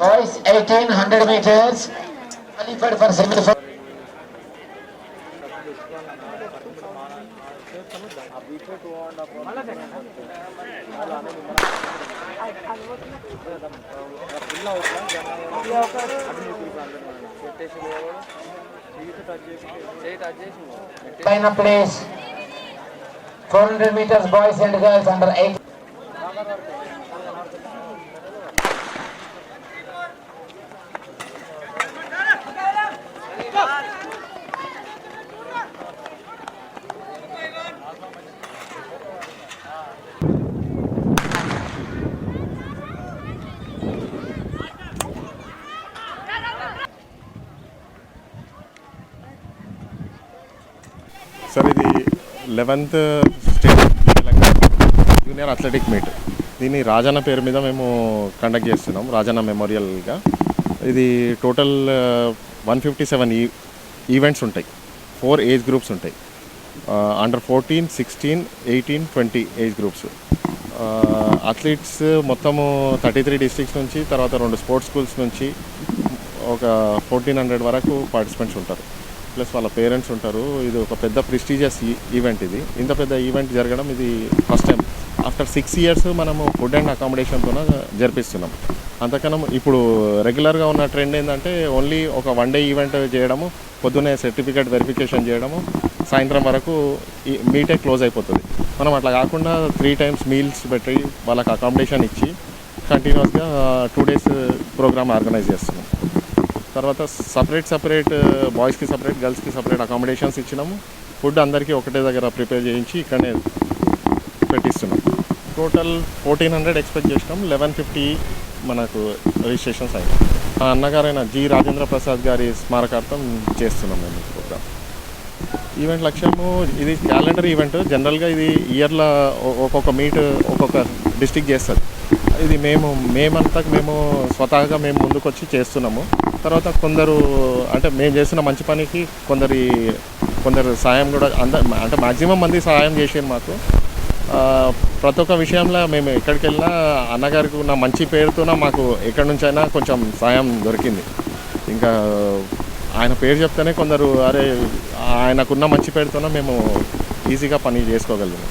Boys, 1800 meters. Qualified for semi-final. Final place. 400 meters, boys and girls under 8. Sir ఇది eleventh state Telangana junior athletic meet దీన్ని రాజన్న పేరు మీద మేము conduct చేస్తున్నాం రాజన్న మెమోరియల్గా ఇది టోటల్ వన్ ఫిఫ్టీ సెవెన్ ఈ ఈవెంట్స్ ఉంటాయి. ఫోర్ ఏజ్ గ్రూప్స్ ఉంటాయి. Under fourteen sixteen eighteen twenty age groups athletes మొత్తము థర్టీ త్రీ డిస్ట్రిక్ట్స్ నుంచి తర్వాత రెండు స్పోర్ట్స్ స్కూల్స్ నుంచి ఒక ఫోర్టీన్ హండ్రెడ్ వరకు పార్టిసిపెంట్స్ ఉంటారు. ప్లస్ వాళ్ళ పేరెంట్స్ ఉంటారు. ఇది ఒక పెద్ద ప్రెస్టీజియస్ ఈవెంట్ ఇది. ఇంత పెద్ద ఈవెంట్ జరగడం ఇది first time. After six years మనము ఫుడ్ అండ్ అకామిడేషన్తో జరిపిస్తున్నాం. అంతకన్నా ఇప్పుడు రెగ్యులర్గా ఉన్న ట్రెండ్ ఏంటంటే ఓన్లీ ఒక వన్ డే ఈవెంట్ చేయడము పొద్దున్నే సర్టిఫికేట్ వెరిఫికేషన్ చేయడము సాయంత్రం వరకు ఈ మీటే క్లోజ్ అయిపోతుంది. మనం అట్లా కాకుండా త్రీ టైమ్స్ మీల్స్ పెట్టి వాళ్ళకి అకామిడేషన్ ఇచ్చి కంటిన్యూస్గా టూ డేస్ ప్రోగ్రామ్ ఆర్గనైజ్ చేస్తున్నాం. తర్వాత సపరేట్ సపరేట్ uh, బాయ్స్కి సపరేట్ గర్ల్స్కి సపరేట్ అకామిడేషన్స్ ఇచ్చినాము. ఫుడ్ అందరికీ ఒకటే దగ్గర ప్రిపేర్ చేయించి ఇక్కడనే పెట్టిస్తున్నాం. టోటల్ ఫోర్టీన్ హండ్రెడ్ ఎక్స్పెక్ట్ చేసినాం. లెవెన్ ఫిఫ్టీ మనకు రిజిస్ట్రేషన్స్ అయినాయి. మా అన్నగారైన జి రాజేంద్ర ప్రసాద్ గారి స్మారకార్థం చేస్తున్నాం మేము ప్రోగ్రామ్ ఈవెంట్ లక్ష్యము ఇది క్యాలెండర్ ఈవెంట్ జనరల్గా ఇది ఇయర్లో ఒక్కొక్క మీట్ ఒక్కొక్క డిస్టిక్ చేస్తుంది. ఇది మేము మేమంతా మేము స్వతహాగా మేము ముందుకొచ్చి చేస్తున్నాము. తర్వాత కొందరు అంటే మేము చేసిన మంచి పనికి కొందరి కొందరు సాయం కూడా అంద అంటే మ్యాక్సిమం మంది సహాయం చేసారు మాకు. ప్రతి ఒక్క విషయంలో మేము ఎక్కడికి వెళ్ళినా అన్నగారికి ఉన్న మంచి పేరుతోన మాకు ఎక్కడి నుంచైనా కొంచెం సాయం దొరికింది. ఇంకా ఆయన పేరు చెప్తేనే కొందరు అరే ఆయనకున్న మంచి పేరుతోనే మేము ఈజీగా పని చేసుకోగలిగాము